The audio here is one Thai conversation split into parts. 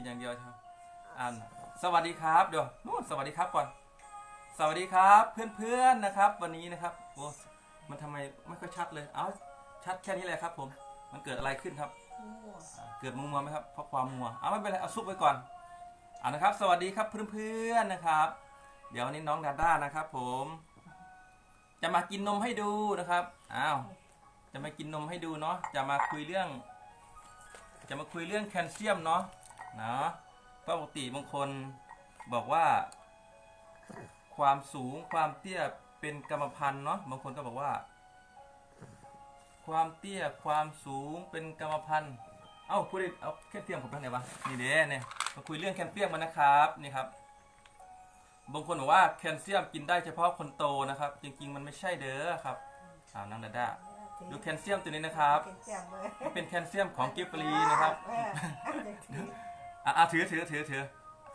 กินอย่างเดียวใช่ไหมอ่านสวัสดีครับเดี๋ยวนู่นสวัสดีครับก่อน สวัสดีครับเพื่อนๆนะครับ วันนี้นะครับโอ้มันทำไมไม่ค่อยชัดเลย เอาชัดแค่นี้เลยครับ ผม มันเกิดอะไรขึ้นครับมั่วอ่าเกิดมัวมัวๆไหมครับเพราะความมัวเอาไม่เป็นไรเอาซุปไว้ก่อนเอานะครับ สวัสดีครับเพื่อนๆนะครับ เดี๋ยววันนี้น้องดาด้านะครับ ผม จะมากินนมให้ดูนะครับอ้าวจะมากินนมให้ดูเนาะจะมาคุยเรื่อง จะมาคุยเรื่องแคลเซียมเนาะ เนาะปกติบางคนบอกว่า ความสูงความเตี้ยเป็นกรรมพันธุ์เนาะบางคนก็บอกว่า ความเตี้ยความสูงเป็นกรรมพันธุ์เอ้าพูดดิเอาแคลเซียมผมไปไหนวะนี่เด้เนี่ยมาคุยเรื่องแคลเซียมมันนะครับนี่ครับบางคนบอกว่าแคลเซียมกินได้เฉพาะคนโตนะครับ จริง ๆ มันไม่ใช่เด้อครับอ่านังดาด้าดูแคลเซียมตัวนี้นะครับเป็นเสียงเลยมันเป็นแคลเซียมของกิฟฟรีนะครับเออเอาเด็กถืออะอะถือถือถือถือ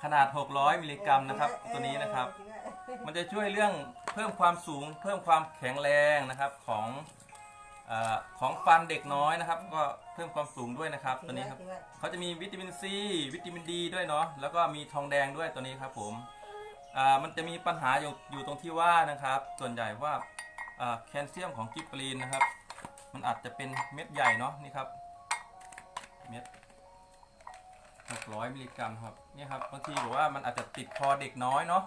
ขนาด 600 มิลลิกรัมนะครับ ตัวนี้นะครับ มันจะช่วยเรื่องเพิ่มความสูง เพิ่มความแข็งแรงนะครับของอของฟันเด็กน้อยนะครับ ก็เพิ่มความสูงด้วยนะครับ ตัวนี้ครับเขาจะมีวิตามินซีวิตามินดีด้วยเนาะแล้วก็มีทองแดงด้วยตัวนี้ครับผมอ่ามันจะมีปัญหาอยู่อยู่ตรงที่ว่านะครับ ส่วนใหญ่ว่าแคลเซียมของกิฟฟรีนนะครับ มันอาจจะเป็นเม็ดใหญ่เนาะนี่ครับเม็ด 600 มิลลิกรัมครับนี่ครับบางทีบอกว่ามันอาจจะติดคอเด็กน้อยเนาะ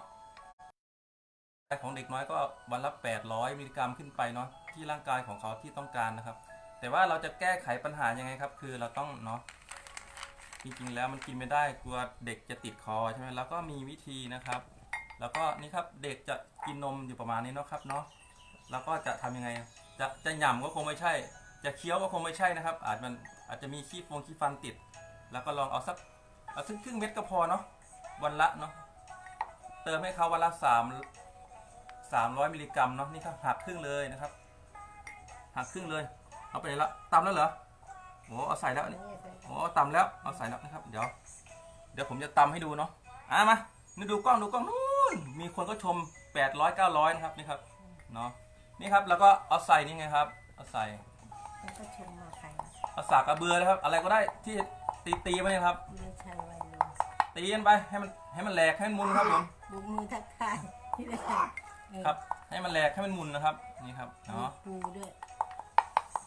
ของเด็กน้อยก็วันละ800 มิลลิกรัมขึ้นไปเนาะที่ร่างกายของเขาที่ต้องการนะครับ แต่ว่าเราจะแก้ไขปัญหายังไงครับ คือเราต้องเนาะจริงๆแล้วมันกินไม่ได้กลัวเด็กจะติดคอใช่ไหมแล้วก็มีวิธีนะครับ แล้วก็นี่ครับเด็กจะกินนมอยู่ประมาณนี้เนาะครับเนาะแล้วก็จะทำยังไง จะจะหย่ำก็คงไม่ใช่ จะเคี้ยวก็คงไม่ใช่นะครับ อาจมันอาจจะมีขี้ฟงขี้ฟันติด แล้วก็ลองเอาสักเอาสักครึ่งเม็ดก็พอเนาะวันละเนาะเติมให้เขาวันละสามสามร้อยมิลลิกรัมเนาะนี่ครับหักครึ่งเลยนะครับ หักครึ่งเลย เอาไปไหนละตำแล้วเหรอโอ้เอาใส่แล้วนี่โอ้ตำแล้วเอาใส่แล้วนะครับ เดี๋ยว เดี๋ยวผมจะตำให้ดูเนาะอะมานี่ดูกล้องดูกล้องนู่นมีคนก็ชมแปดร้อยเก้าร้อยนะครับนี่ครับเนาะนี่ครับแล้วก็เอาใส่นี่ไงครับ เอาใส่แล้วก็ชมมาใครนะเอาสากกระเบือนะครับ อะไรก็ได้ที่ ตีตีๆไปนะครับ ไม่ใช่วัยรุ่นตีกันไปให้มันให้มันแหลกให้มันมุนครับผมบุกมือทักทายที่ได้เออครับ ให้มันแหลกให้มันมุนนะครับนี่ครับเนาะดูด้วย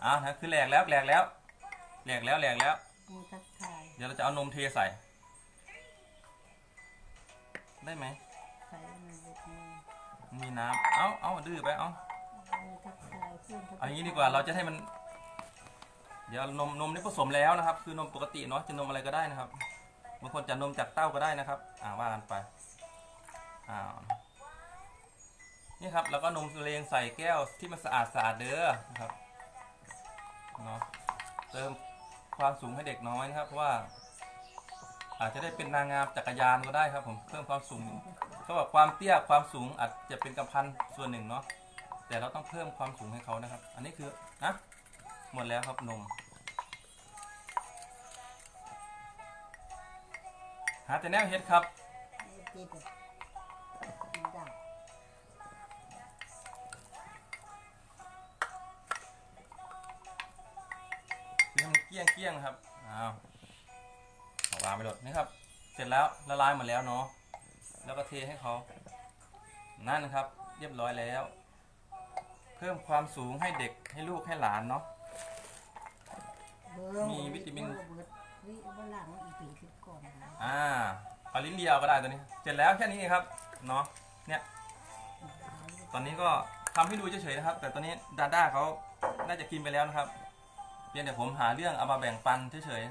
อ่านะคือแหลกแล้วแหลกแล้วแหลกแล้วแหลกแล้วมือทักทายเดี๋ยวเราจะเอานมเทใส่ ได้ไหมใครมันบุกมือมีน้ำเอาเอาดื้อไปเอามือทักทายเพื่อนทักทายเอาอย่างนี้ดีกว่าเราจะให้มัน เดี๋ยวนมนมนี่ผสมแล้วนะครับ คือนมปกติเนาะจะนมอะไรก็ได้นะครับบางคนจะนมจากเต้าก็ได้นะครับ อ่าว่ากันไปอ่านี่ครับแล้วก็นมเลงใส่แก้วที่มันสะอาดสะอาดเด้อนะครับเนาะเติมความสูงให้เด็กน้อยนะครับเพราะว่า อาจจะได้เป็นนางงามจักรยานก็ได้ครับ ผมเพิ่มความสูงเขาบอกความเตี้ยความสูงอาจจะเป็นกำพันส่วนหนึ่งเนาะแต่เราต้องเพิ่มความสูงให้เขานะครับ อันนี้คือนะ หมดแล้วครับนม หาแต่แนวเฮ็ดครับจิตอ่มันดังคือให้มันเกี้ยงเกี้ยงนะครับ อ้าวเอาวางไปหมดนี่ครับ เสร็จแล้วละลายหมดแล้วเนาะ แล้วก็เทให้เขา นั่นนะครับ เรียบร้อยแล้ว เพิ่มความสูงให้เด็กให้ลูกให้หลานเนาะ มีวิตามินเบิ่งเบิดวิวันหลังอีกปีขึ้นก่อนนะอ่าเอาลิ้นเดียวก็ได้ตัวนี้ เสร็จแล้วแค่นี้เองครับ เนาะเนี่ย ตอนนี้ก็ทำให้ดูเฉยๆนะครับ แต่ตอนนี้ดาด้าเขาน่าจะกินไปแล้วนะครับเพียงแต่ผมหาเรื่องเอามาแบ่งปันเฉย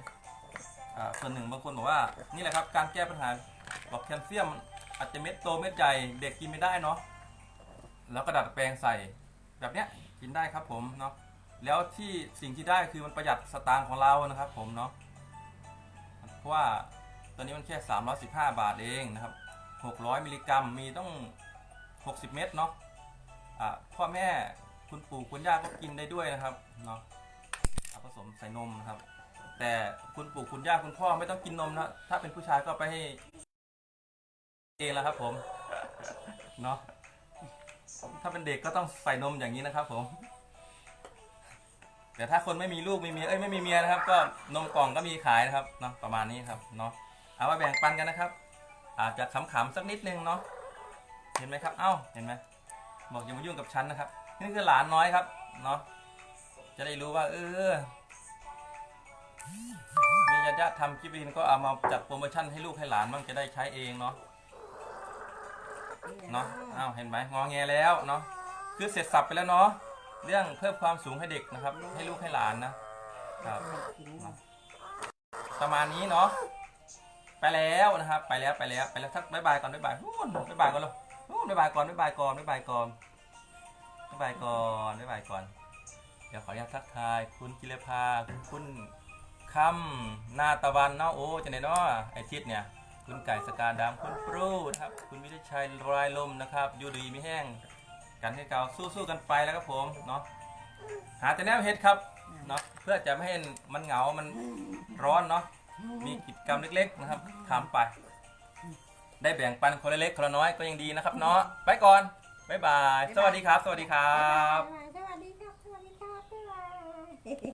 ๆอ่าส่วนหนึ่งบางคนบอกว่า นี่แหละครับ การแก้ปัญหาบอกแคลเซียมอาจจะเม็ดโตเม็ดใหญ่เด็กกินไม่ได้เนาะ แล้วก็ดัดแปลงใส่แบบเนี้ยกินได้ครับผมเนาะ แล้วที่สิ่งที่ได้คือมันประหยัดสตางค์ของเรานะครับ ผมเนาะเพราะว่าตอนนี้มันแค่ 315 บาทเองนะครับ 600 มิลลิกรัมมีต้อง 60 เม็ดเนาะอ่าพ่อแม่คุณปู่คุณย่าก็กินได้ด้วยนะครับเนาะผสมใส่นมนะครับ แต่คุณปู่คุณย่าคุณพ่อไม่ต้องกินนมนะถ้าเป็นผู้ชายก็ไปให้เองแล้วครับผมเนาะถ้าเป็นเด็กก็ต้องใส่นมอย่างนี้นะครับผม แต่ถ้าคนไม่มีลูกไม่มีเอ้ยไม่มีเมียนะครับ ก็นมกล่องก็มีขายนะครับเนาะประมาณนี้ครับเนาะเอามาแบ่งปันกันนะครับ อาจจะขำๆสักนิดนึงเนาะเห็นไหมครับเอ้าเห็นไหมบอกอย่ามายุ่งกับฉันนะครับนี่คือหลานน้อยครับเนาะจะได้รู้ว่า เออมีญาติญาติทำคลิปวินก็เอามาจัดโปรโมชั่นให้ลูกให้หลานบ้างจะได้ใช้เองเนาะเนาะเอ้าเห็นไหมงอแงแล้วเนาะคือเสร็จสับไปแล้วเนาะ เรื่องเพิ่มความสูงให้เด็กนะครับ ให้ลูกให้หลานนะครับ ประมาณนี้เนาะไปแล้วนะครับ ไปแล้วไปแล้วไปแล้วทักบายบายก่อนบายบายนู่นบายบายก่อนเลยนู่นบายบายก่อนบายบายก่อนบายบายก่อนบายบายก่อนบายบายก่อน เดี๋ยวขออนุญาตทักทาย คุณกิเลพาคุณคำนาตะวันเนาะโอ้จะไหนเนาะไอทิศเนี่ยคุณไก่สกาดำคุณปรูนะครับ คุณวิทยชัยรายลมนะครับยูดีไม่แห้ง กันให้เก่าสู้ๆกันไปแล้วครับผมเนาะหาแต่แนวเห็ดครับเนาะเพื่อจะไม่ให้มันเหงา มันร้อนเนาะมีกิจกรรมเล็ก ๆ นะครับทำไป ได้แบ่งปันคนเล็กๆคนน้อยก็ยังดีนะครับ เนาะไปก่อนบ๊ายบาย สวัสดีครับ สวัสดีครับ สวัสดีครับ สวัสดีครับ